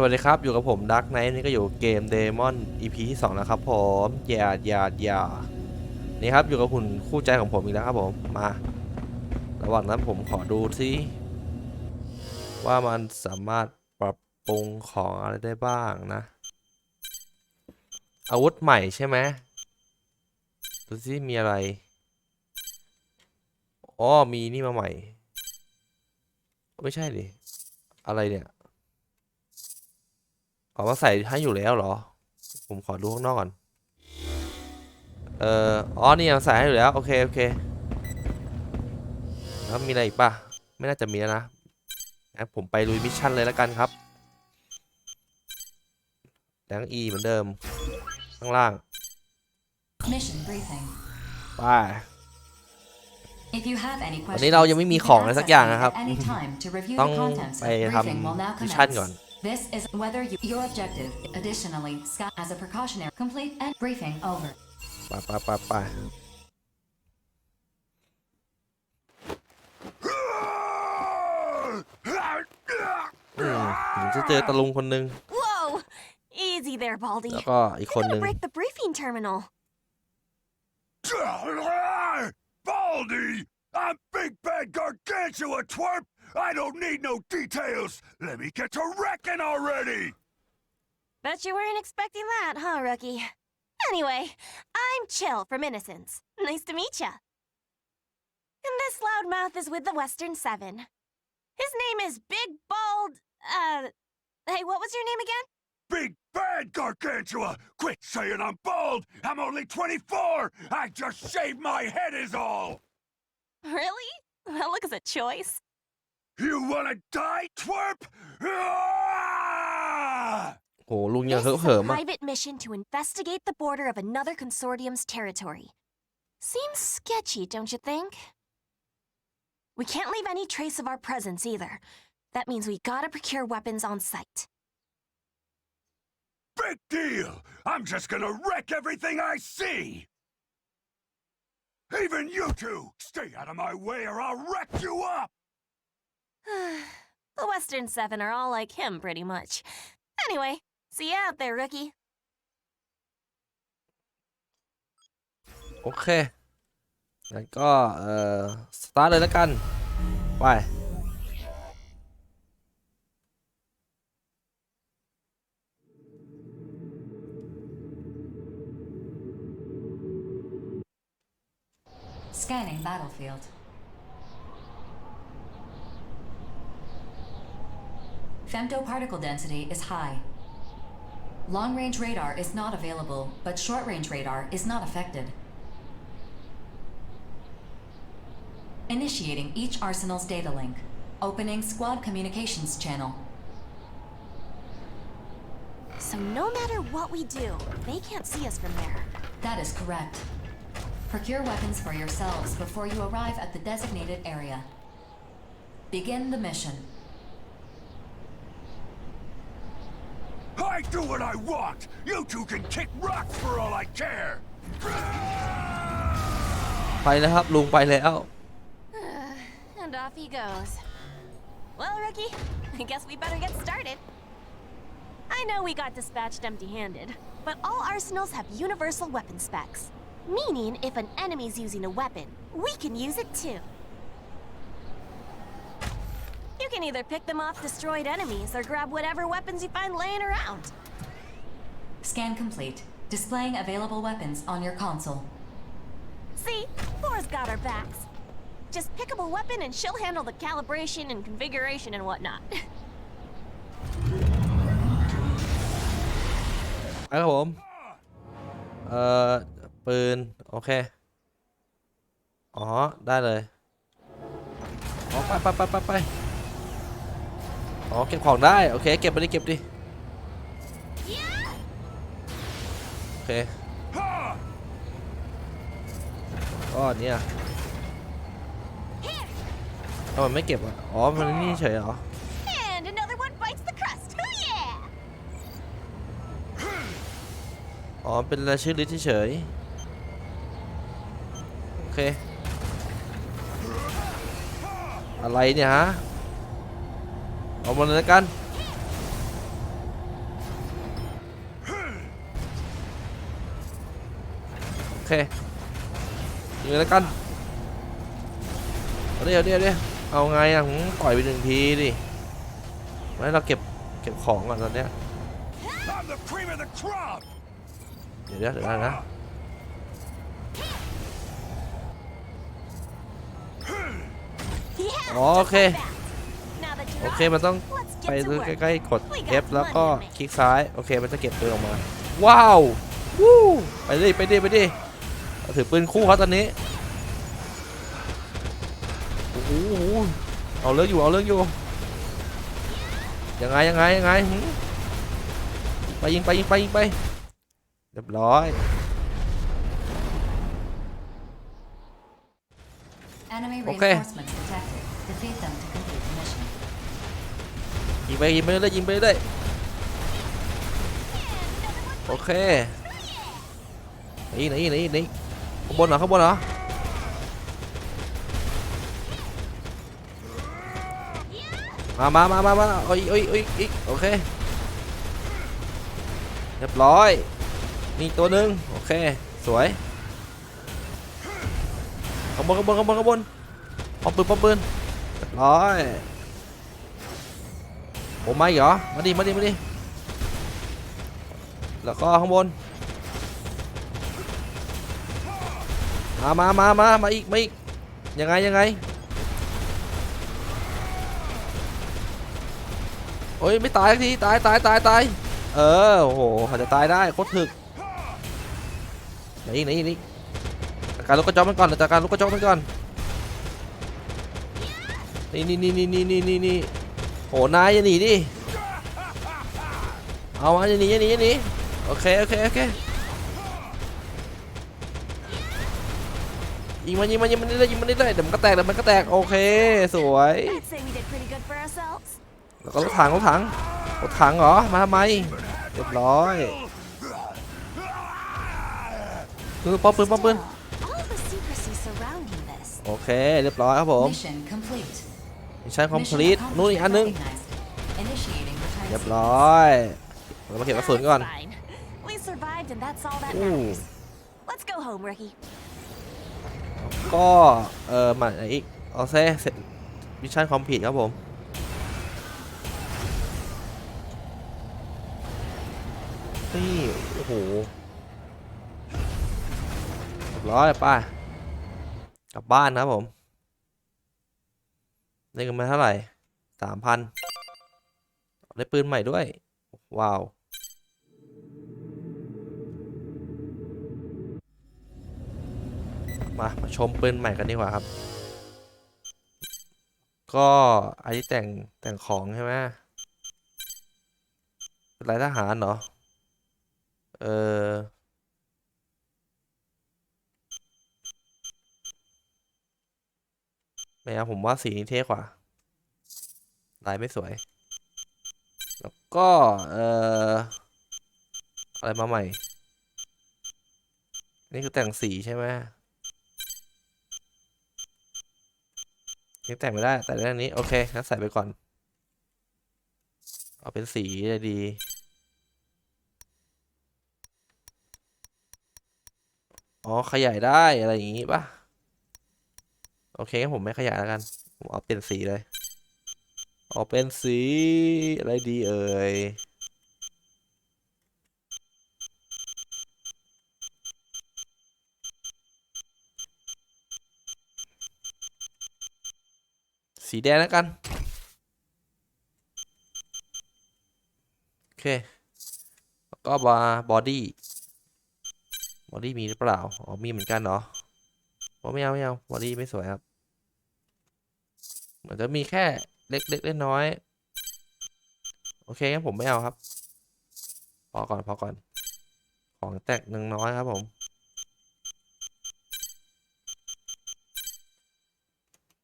สวัสดีครับ อยู่กับผมดักไนท์นี่ก็อยู่เกมเดมอน EP ที่2แล้วครับผมอย่าอย่าอย่านี่ครับ อยู่กับหุ่นคู่ใจของผมอีกแล้วครับผมมา ระหว่างนั้นผมขอดูซิว่ามันสามารถปรับปรุงของอะไรได้บ้างนะ อาวุธใหม่ใช่ไหมดูซิมีอะไรอ๋อมีนี่มาใหม่ ไม่ใช่ดิอะไรเนี่ย ออกมาใส่ให้อยู่แล้วเหรอ ผมขอดูข้างนอกก่อน เอ่อ อ๋อ นี่ยังใส่ให้อยู่แล้ว โอเค โอเค แล้วมีอะไรอีกป่ะ ไม่น่าจะมีแล้วนะงั้นผมไปลุยมิชชั่นเลยแล้วกันครับแดงอีเหมือนเดิม ข้างล่าง Mission briefing. ไป If you have any วัน questions, นี้เรายังไม่มีของอะไรสักอย่างนะครับ at any time to review ต้อง the contents ไป of ท briefing will now ำมิชชั่นก่อน commence. This is whether you, your objective. Additionally, Scott as a precautionary complete and briefing over. ไปไปไปไปอืมผมจะเจอตะลุงคนหนึง Whoa! Easy there, Baldy. แล้วก็อีกคนห Gonna นึ่ง break the briefing terminal. Baldy! I'm Big Bad Gargantua, twerp! I don't need no details! Let me get to wrecking already! Bet you weren't expecting that, huh, rookie? Anyway, I'm Chill from Innocence. Nice to meet ya. And this loudmouth is with the Western Seven. His name is Big Bald. Uh. Hey, what was your name again? Big Bad Gargantua! Quit saying I'm bald! I'm only 24! I just shaved my head is all! Really? Well, look as a choice. You wanna die, twerp? Ah! โหลุงยัง This เหิม is เหิ a มอ่ะ private mission to investigate the border of another consortium's territory. Seems sketchy, don't you think? We can't leave any trace of our presence either. That means we gotta procure weapons on site. Big deal! I'm just gonna wreck everything I see! Even you two! Stay out of my way or I'll wreck you up! the Western Seven are all like him, pretty much. Anyway, see you out there, rookie. โอเคงั้นก็เอ่อ สตาร์ทเลยแล้วกัน ไป Scanning battlefield. Femtoparticle density is high. Long-range radar is not available, but short-range radar is not affected. Initiating each arsenal's data link. Opening squad communications channel. So no matter what we do, they can't see us from there. That is correct. Procure weapons for yourselves before you arrive at the designated area. Begin the mission. I do what I want! You two can kick rocks for all I care! ไปแล้วครับ ลุงไปแล้ว And off he goes. Well, rookie, I guess we better get started. I know we got dispatched empty-handed, but all arsenals have universal weapon specs. Meaning, if an enemy's using a weapon, we can use it too. You can either pick them off destroyed enemies or grab whatever weapons you find laying around. Scan complete. Displaying available weapons on your console. See, Thor's got our backs. Just pick up a weapon and she'll handle the calibration and configuration and whatnot. ไปครับผม เอ่อ ปืน โอเค อ๋อ ได้เลย อ๋อ ไปไปไปไปไป อ๋อเก็บของได้โอเคเก็บไปดิเก็บดิ yeah! โอเค Ha! ก็อันเนี่ยทำไมไม่เก็บอะอ๋อมันนี่เฉยเหรอ And another one bites the crust. Hoo yeah! อ๋อเป็นรายชื่อลิสต์เฉยโอเคอะไรเนี่ยฮะ เอามนเลยกันโอเคยิงแล้วกันเดี๋ยวเดี๋ยวเดี๋ยวเอาไงอะผมปล่อยไปหนึ่งทีดิไว้เราเก็บเก็บของก่อนตอนเนี้ยเดี๋ยวเดี๋ยวเดี๋ยวนะ โอเค โอ you're เค on, มันต้อง let's ไป get to work. ใกล้ๆกด We got F แล้วก็ money to make. คลิกซ้าย โอเคมันจะเก็บปืนออกมา ว้าววู้ไปดิไปดิไปดิเราถือปืนคู่เขาตอนนี้โอ้โหเอาเรื่องอยู่เอาเรื่องอยู่ยังไงยังไงยังไงหืมไปยิงไปยิงไปยิงไปเรียบร้อย Enemy Okay. reinforcements detected. Defeat them to complete the mission. ยิงไปยิงไปเรื่อยยิงไปเรื่อยโอเคไหนไหนไหนไหนข้างบนเหรอข้างบนเหรอมามามามามาโอ้ยโอ้ยโอ้ยอีกโอเคเรียบร้อยมีตัวหนึ่งโอเค สวยข้างบนข้างบนข้างบนข้างบนปอมปืนปอมปืนเรียบร้อย ผมมาอีกเหรอ มาดิ มาดิ มาดิ แล้วก็ข้างบน มามามามามาอีก มาอีก ยังไง ยังไงโอ้ยไม่ตายทีตายตายตายตายเออโอ้โหอาจจะตายได้โคตรถึกไหนอีกไหนอีกนี่การลูกกระจอกมันก่อนจัดการลูกกระจอกมันก่อนนี่นี่นี่นี่นี่นี่นี่ โหนายอย่าหนีดิ เอามาอย่าหนีอย่าหนีอย่าหนีโอเคโอเคโอเคยิงมันยิงมันยิงมันเรื่อยๆยิงมันเรื่อยๆเดี๋ยวมันก็แตกเดี๋ยวมันก็แตกโอเคสวย I'd say we did pretty good for ourselves. แล้วก็รถถังรถถังรถถังเหรอมาทำไมเรียบร้อยคือป้อมปืนป้อมปืน All the secrecy surrounding this. โอเคเรียบร้อยครับผม Mission complete. มิชชั่นคอมพ Mission ลีทนู่นอีกอันนึง recognized. Initiating return เรียบ sequence. ร้อยเรามาเก็บกระสุนก่อน Fine. We survived, and that's all that อู้ matters. Let's go home, rookie. ก็เออมาไหนอีกเอาเซ่เสร็จมิชชั่นคอมพลีทครับผมนี่โอ้โหเรียบร้อยไป้ากลับบ้านครับผม ได้เงินมาเท่าไหร่สามพันได้ปืนใหม่ด้วย ว้าว มา มาชมปืนใหม่กันดีกว่าครับ ก็อันนี้แต่งแต่งของใช่ไหมเป็นลายทหารเหรอ เออ ไม่เอาผมว่าสีนี้เท่กว่า ลายไม่สวย แล้วก็ เอออะไรมาใหม่ นี่คือแต่งสีใช่ไหมยังแต่งไม่ได้ แต่เรื่องนี้โอเคงั้นใส่ไปก่อน เอาเป็นสีเลยดี อ๋อ ขยายได้อะไรอย่างงี้ป่ะ โอเคผมไม่ขยายแล้วกัน ผมเอาเป็นสีเลย เอาเป็นสีอะไรดีเอ่ย สีแดงแล้วกัน โอเค แล้วก็บาบอดี้ บอดี้มีหรือเปล่า อ๋อมีเหมือนกันเหรอไม่เอาไม่เอา บอดี้ไม่สวยครับ มือนจะมีแค่เล็กๆน้อยๆโอเคงั้นผมไม่เอาครับ พอก่อนพอก่อน ของแตกหนึ่งน้อยครับผม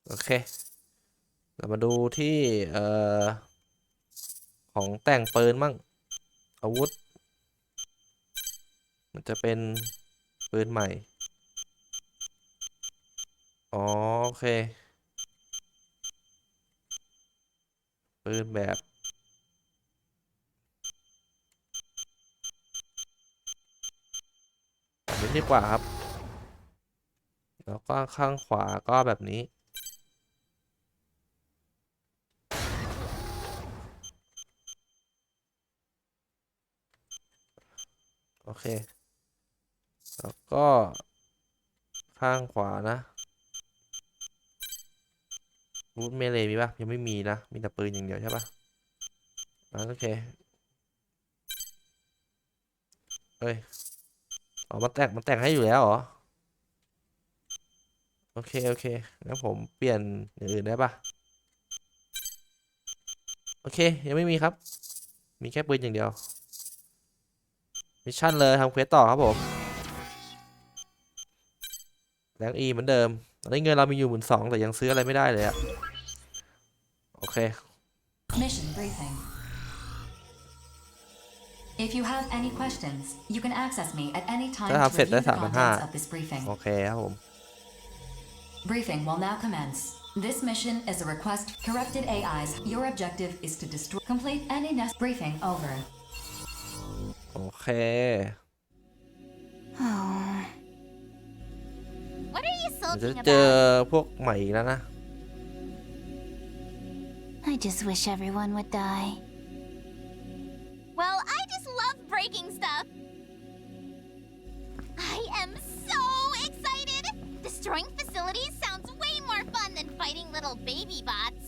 โอเค เรามาดูที่เอ่อของแต่งปืนมั่งอาวุธ มันจะเป็นปืนใหม่ อ๋อ โอเค ปืนแบบนี้ดีกว่าครับ แล้วก็ข้างขวาก็แบบนี้ โอเค แล้วก็ข้างขวานะ รูทเมเลมีปะยังไม่มีนะ มีแต่ปืนอย่างเดียวใช่ปะอะโอเคเอ้ยอ๋อมันแต่งมันแต่งให้อยู่แล้วเหรอ โอเค โอเคงั้นผมเปลี่ยนอย่างอื่นได้ปะโอเค ยังไม่มีครับ มีแค่ปืนอย่างเดียว มิชชั่นเลยทำเควสต่อครับผมแรงอีเหมือนเดิม ตอนนี้เงินเรามีอยู่หมื่นสองแต่ยังซื้ออะไรไม่ได้เลยอะโอเค Mission briefing. If you have any questions, you can access me at any time Đã to làm set review đã the làm contents ha. of this briefing. โอเคครับผม Briefing will now commence. This mission is a request corrupted AIs. Your objective is to destroy. Complete any nest briefing over. โอเค Oh. What are you เดี๋ยวจะ sulking เจอ about? พวกใหม่อีกแล้วนะ I just wish everyone would die. Well, I just love breaking stuff. I am so excited! Destroying facilities sounds way more fun than fighting little baby bots.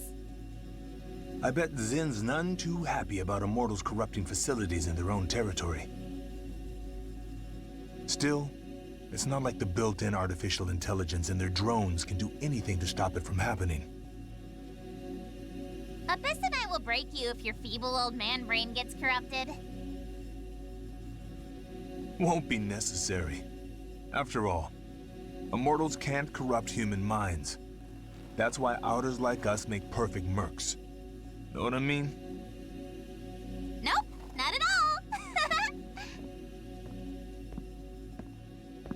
I bet Zin's none too happy about Immortals corrupting facilities in their own territory. Still, it's not like the built-in artificial intelligence and their drones can do anything to stop it from happening. Abyss and I will break you if your feeble old man brain gets corrupted. Won't be necessary. After all, Immortals can't corrupt human minds. That's why outers like us make perfect mercs. Know what I mean?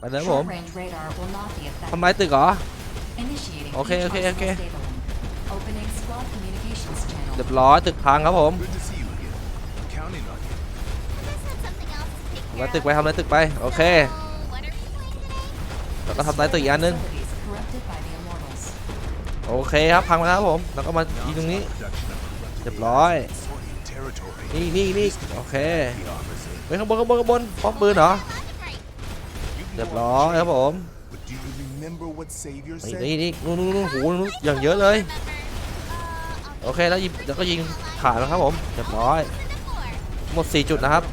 ไปเลยครับผม Short range radar will not be affected. ทำลายตึกเหรอ Initiating Okay, each okay, arsenal okay. data link. Opening squad communications channel. เรียบร้อยตึกพังครับผม Good to see you again. Counting on you. Abyss had something else to take ทำลาย care ตึก of. ไปทำลายตึกไป โอเค So, what are we doing today? แล้วก็ทำลายตึกอีกอันนึง Facilities corrupted by the immortals. โอเคครับพังแล้วครับผม แล้วก็มายิงตรงนี้ Production of corrupted เรียบร้อย Sorting territory. นี่นี่นี่โอเค The opposite. ไปข้างบนข้างบนข้างบนป้อมปืนเหรอ Logic right. เรียบร้อยครับผม But do you remember what Savior นี่ said? นี่นี่นู่นนู่นนู่นโหนู่นอย่างเยอะเลย Remember. Uh, โอเคแล้วยิงแล้วก็ยิงฐานแล้วครับผมเรียบร้อย I'll send it for. หมด 4 จุดนะครับ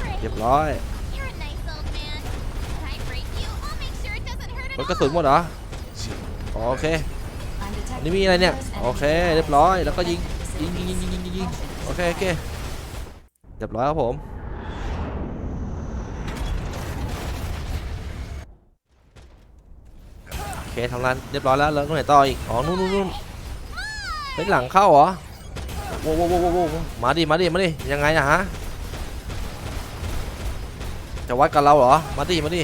Great. เรียบร้อย You're a nice old man. When I break you, I'll make sure it doesn't hurt รถ at กระสุนหมดเหรอ โอเค I'm อัน detecting นี้มีอะไรเนี่ย others โอเค enemy เรียบร้อย แล้วก็ยิง facilities. ยิงยิง ยิงยิงยิงยิงยิงโอเคโอเค เรียบร้อยครับผม โอเค ทำงานเรียบร้อยแล้วแล้วตรงไหนต่ออีก อ๋อ นู่นนู่นนู่นเฮ้ยหลังเข้าเหรอโว้วโว้วโว้วโว้วมาดิมาดิมาดิยังไงอะฮะ จะวัดกับเราเหรอ มาดิมาดิ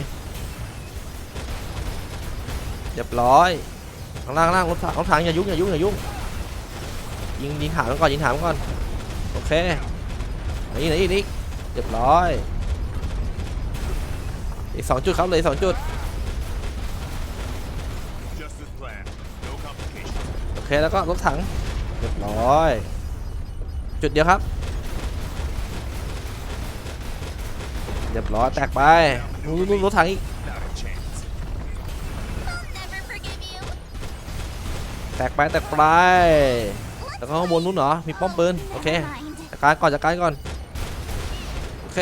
เรียบร้อยข้างล่างข้างล่างรถถังรถถังอย่ายุ่งอย่ายุ่งอย่ายุ่งยิงยิงถามมันก่อนยิงถามมันก่อนโอเคไหนไหนอีกนี่เรียบร้อยอีกสองจุดครับเลยสองจุด เคแล้วก็รถถังเรียบร้อย จุดเดียวครับ เรียบร้อยแตกไปนู่นรถถังอีกแตกไปแตกไปแล้วก็ข้างบนนู้นเหรอ มีป้อมปืน โอเคจัดการก่อนจัดการก่อน โอเค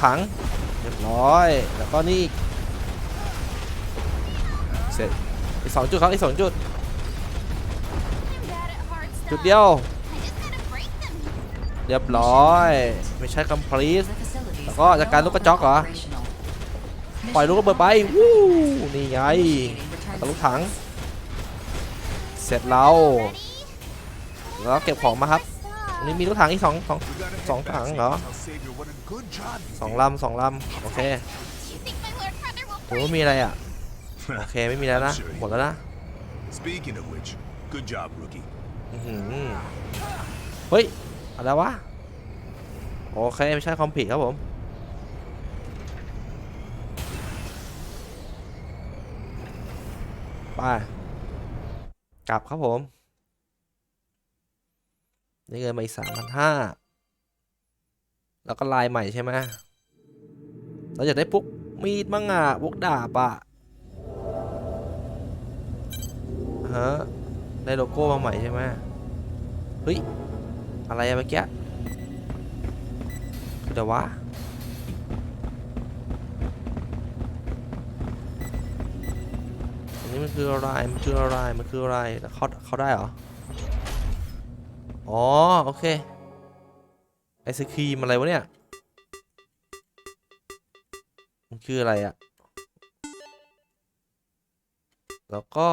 ถัง เรียบร้อย แล้วก็นี่เสร็จ อีกสองจุดครับอีกสองจุด I'm bad at hard จุด stuff. เดียว I just gotta break them. เรียบร้อยไม่ใช่ complete The facilities แล้วก็จัดการลูกกระจอกเหรอ operational. ปล่อยลูกระเบิดไปวู้นี่ไงตะลุกถัง เสร็จแล้วแล้วเก็บของมาครับอันนี้มีลูกถังอีกสองสอง We gotta head Song back thẳng to hả? tell Savior what a good job you สอง did. ลำสองลำโอเค Do you think my Lord Brother will โอ้มีอะไรอะ โอเคไม่มีแล้วนะหมดแล้วนะ Speaking of which, good job, rookie. อื้อหือเฮ้ยอะไรวะโอเคไม่ใช่คอมพิวครับผมไปกลับครับผมได้เงินมาอีกสามพันห้าแล้วก็ลายใหม่ใช่ไหมเราอยากได้ปุ๊กมีดมั่งอะพวกดาบอะ ฮะได้โลโก้มาใหม่ใช่ไหมเฮ้ย อะไรอะเมื่อกี้เดี๋ยววะอันนี้มันคืออะไรมันคืออะไรมันคืออะไรเขาเขาได้เหรอ อ๋อ โอเค ไอศครีมอะไรวะเนี่ย มันคืออะไรอะแล้วก็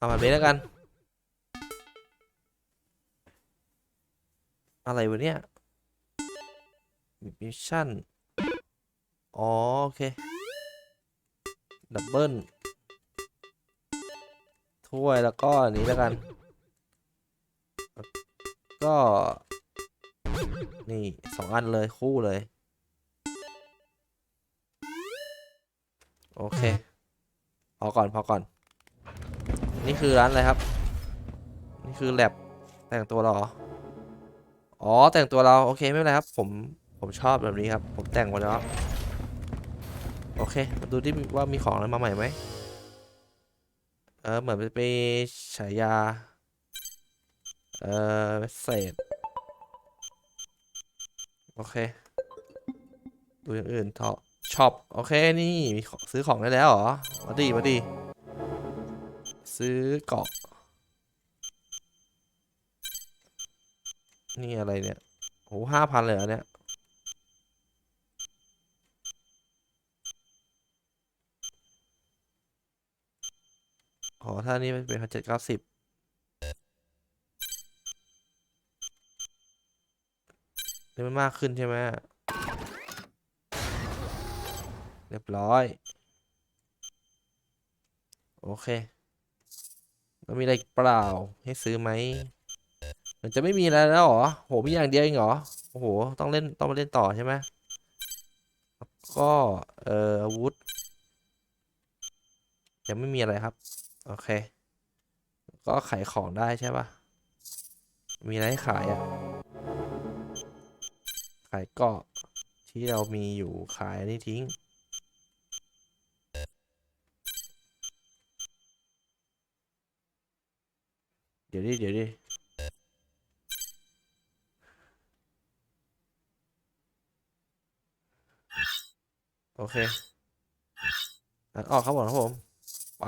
เอาแบบนี้แล้วกัน อะไรวะเนี่ยมิชชั่น อ๋อ โอเค ดับเบิลถ้วยแล้วก็อันนี้แล้วกัน ก็ นี่สองอันเลยคู่เลย โอเค พอก่อน พอก่อน นี่คือร้านอะไรครับ นี่คือแลบแต่งตัวเราอ๋อแต่งตัวเราโอเคไม่เป็นไรครับ ผมผมชอบแบบนี้ครับ ผมแต่งมาแล้วโอเคมาดูที่ว่ามีของอะไรมาใหม่ไหมเออเหมือนจะเป็นฉายา เออเมสเซจโอเค ดูอย่างอื่นเถอะช็อปโอเคนี่มีซื้อของได้แล้วเหรอ มาดีมาดี ซื้อเกาะ นี่อะไรเนี่ยโหห้าพันเลยเหรอเนี่ยอ๋อ ถ้านี่เป็นพันเจ็ดเก้าสิบนี่มันมากขึ้นใช่ไหมเรียบร้อย โอเค แล้วมีอะไรเปล่าให้ซื้อไหมมันจะไม่มีอะไรแล้วหรอโหมีอย่างเดียวเองเหรอโอ้โหต้องเล่นต้องมาเล่นต่อใช่ไหมก็เอ่ออาวุธยังไม่มีอะไรครับ โอเค ก็ขายของได้ใช่ปะมีอะไรขายอะ ขายเกาะที่เรามีอยู่ขายนนี้ทิ้ง เดี๋ยวดิเดี๋ยวดิโอเคอันออกครับผมครับผม ไป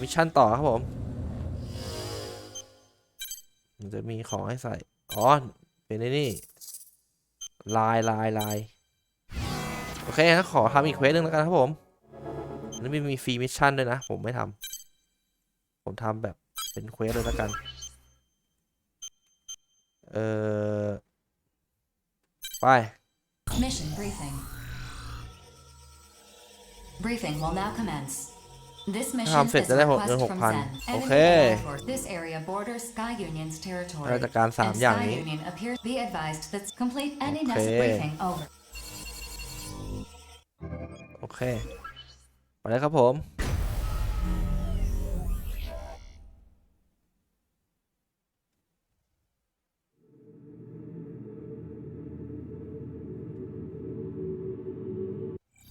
มิชชั่นต่อครับผม มันจะมีของให้ใส่ อ๋อ เป็นไอ้นี่ ลายลายลาย โอเคงั้นขอทำอีกเควสหนึ่งแล้วกันครับผม อันนี้มีมีฟรีมิชชั่นด้วยนะ ผมไม่ทำ ผมทำแบบ เป็นเควสเลยแล้วกัน เออไป Mission briefing. Briefing will now commence. This mission ทำเสร็จ is จะ a ได้หก request เงินหก from พัน Zen. โอ Enemy เค AI force. This area borders Sky Union's territory. ราชการสาม and อย่าง Sky นี้ Union appears be advised that complete any Okay. necessary briefing over. โอเค ไปเลยครับผม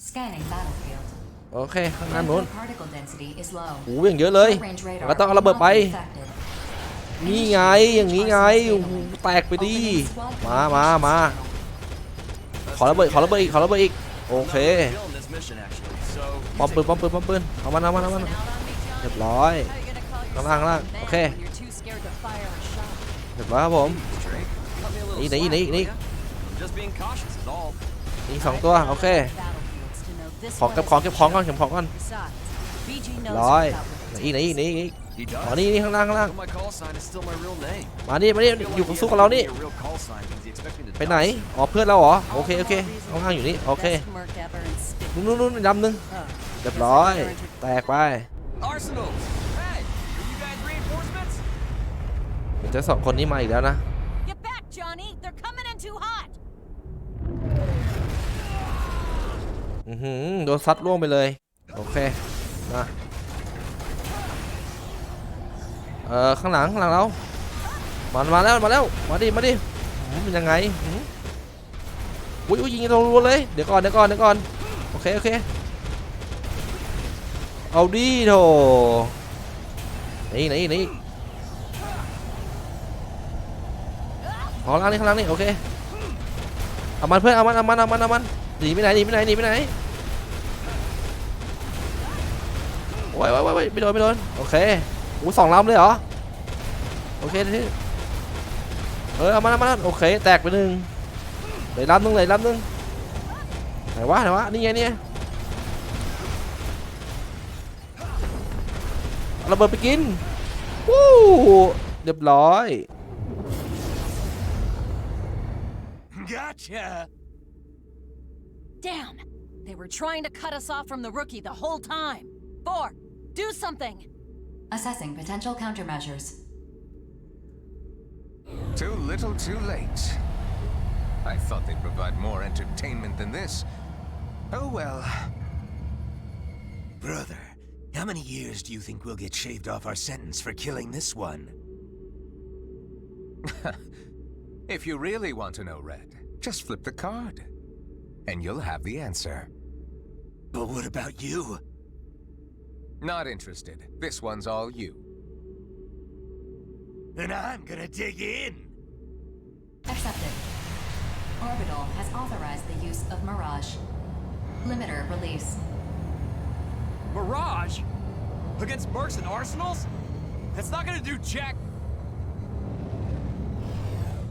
Scanning battlefield. โอเค ข้างหน้านู้น Particle density is low. โอ้โหอย่างเยอะเลย Short range radar แล้วต้องเอาระเบิด will ไป not be affected. นี่ไง อย่างนี้ไงโอ้โหแตกไปดิมา มา มา ขอระเบิด ขอระเบิดอีก ขอระเบิดอีก โอเค Film this mission actually, so ป้อมปืนป้อมปืนป้อมปืนเอามันเอามันเอามัน เรียบร้อย ข้างล่างข้างล่างโอเค เรียบร้อยครับผม Drake, cut me a little Eat, eat, slack, eat, will eat. ya? I'm just being cautious is all. อีกสองตัว โอเค ขอเก็บของเก็บของก่อนเก็บของก่อนร้อยอีกไหนอีกไหนอีกไหนอีก He อ๋อ does. นี่นี่ข้างล่างข้างล่าง But my call sign is still my real name. มานี่มานี่ I feel อยู่ like สู้กับเรานี่ Your real call sign means he expects me to ไปไหน die. อ๋อเพื่อนเราเหรอโอเคโอเคข้างล่างอยู่นี่โอเคนู่นนู่นนู่นดำหนึ่งเรียบร้อยแตกไป Arsenals! Hey! Are you guys reinforcements? เหมือนจะสองคนนี้มาอีกแล้วนะ อือหือโดนซัดล่วงไปเลย โอเค มา เอ่อ ข้างหลัง ข้างหลังเรา มันมาแล้ว มาแล้ว มาดิ มาดิมเป็นยังไงอุ้ยอุ้ยยิงกันรัวเลย เดี๋ยวก่อน เดี๋ยวก่อน เดี๋ยวก่อน โอเค โอเค เอาดิโถไหนไหนไหนอีกอ๋อข้างล่างนี่ข้างล่างนี่โอเค เอามันเพื่อน เอามัน เอามัน เอามัน เอามัน นีไปไหนหนีไปไหนหนีไปไหนโอ้ยโอ้ยโอ้ยไม่โดนไม่โดนโอเคอู้สองลำเลยเหรอโอเคที่เออเอามาเอามาโอเคแตกไปหนึ่งเลยลำหนึงเลยลำหนึงไหนวะไหนวะนี่ไงนี่เอาระเบิดไปกินวู้เรียบร้อย Gotcha! Damn! They were trying to cut us off from the rookie the whole time. Four, do something! Assessing potential countermeasures. Too little, too late. I thought they'd provide more entertainment than this. Oh well. Brother, how many years do you think we'll get shaved off our sentence for killing this one? If you really want to know, Red, just flip the card. And you'll have the answer. But what about you? Not interested. This one's all you. Then I'm gonna dig in. Accepted. Orbital has authorized the use of Mirage. Limiter release. Mirage? Against Mercs and Arsenals? That's not gonna do jack.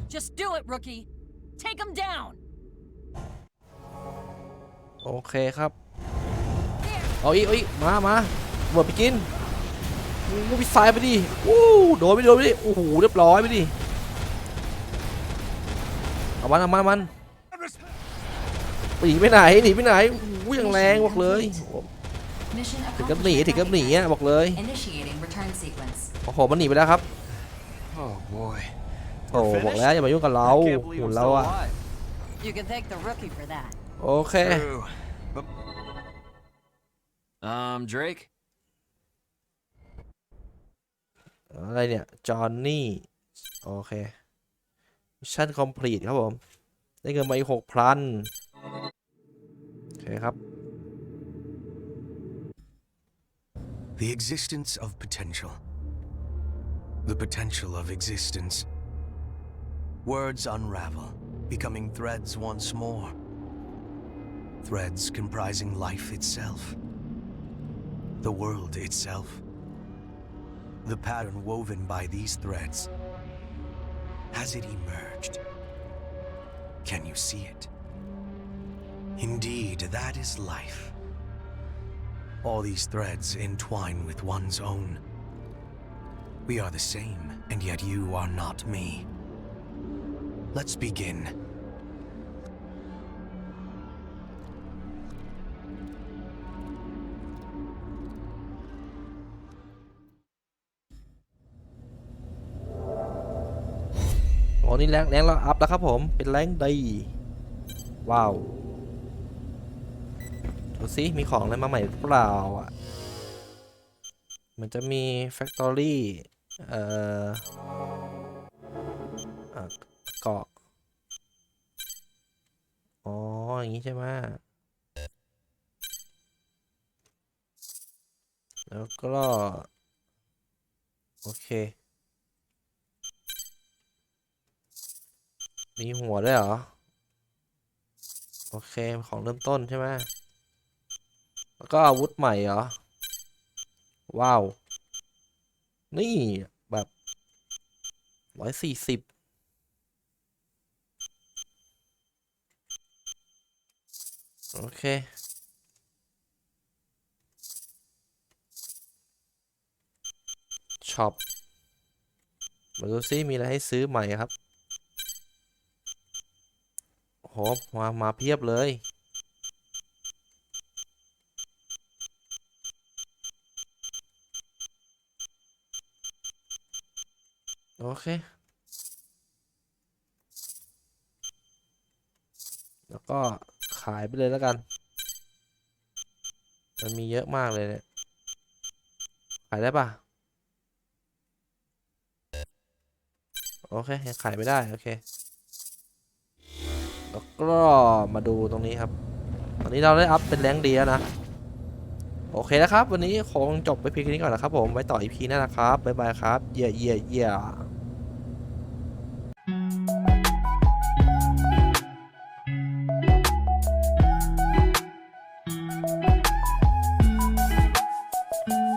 Just do it, rookie! Take them down! โอเคครับ เอาอีกเอาอีกมามาหมดไปกินวู้วิสายไปดิวู้โดนไปโดนไปดิโอ้โหเรียบร้อยไปดิเอามันเอามันเอามันหนีไปไหนหนีไปไหนวู้ยังแรงบอกเลย Mission ถึงกับหนีถึงกับหนีอะบอกเลย Initiating return sequence. โอ้โหมันหนีไปแล้วครับ Oh boy. โอ้โหบอกแล้วอย่ามายุ่งกับเรา I can't believe หุ่น I'm เรา still อะ alive. You can thank the rookie for that. โอเค True. Um, Drake? อะไรเนี่ย จอห์นนี่ โอเคมิชชั่นคอมพลีทครับผม ได้เงินมาอีกหกพันโอเคครับ The existence of potential. The potential of existence. Words unravel, becoming threads once more. Threads comprising life itself. The world itself. The pattern woven by these threads. Has it emerged? Can you see it? Indeed, that is life. All these threads entwine with one's own. We are the same, and yet you are not me. Let's begin. นี่แรงแรงเราอัพแล้วครับผม เป็นแรงดีว้าวดูสิมีของอะไรมาใหม่เปล่าอะมันจะมี Factory เอ่อเกาะอ๋อ อย่างนี้ใช่ไหมแล้วก็ โอเค มีหัวด้วยเหรอ โอเค ของเริ่มต้นใช่ไหมแล้วก็อาวุธใหม่เหรอ ว้าว นี่แบบร้อยสี่สิบโอเค ช็อป มาดูซิมีอะไรให้ซื้อใหม่ครับ โหมามาเพียบเลย โอเค แล้วก็ขายไปเลยแล้วกัน มันมีเยอะมากเลยเนี่ย ขายได้ปะโอเค ยังขายไม่ได้ โอเค ก็มาดูตรงนี้ครับ ตอนนี้เราได้อัพเป็นแรงดีแล้วนะ โอเคนะครับ วันนี้คงจบไปเพียงแค่นี้ก่อนนะครับผม ไว้ต่ออีพีหน้านะครับ บ๊ายบายครับ เย่เย่เย่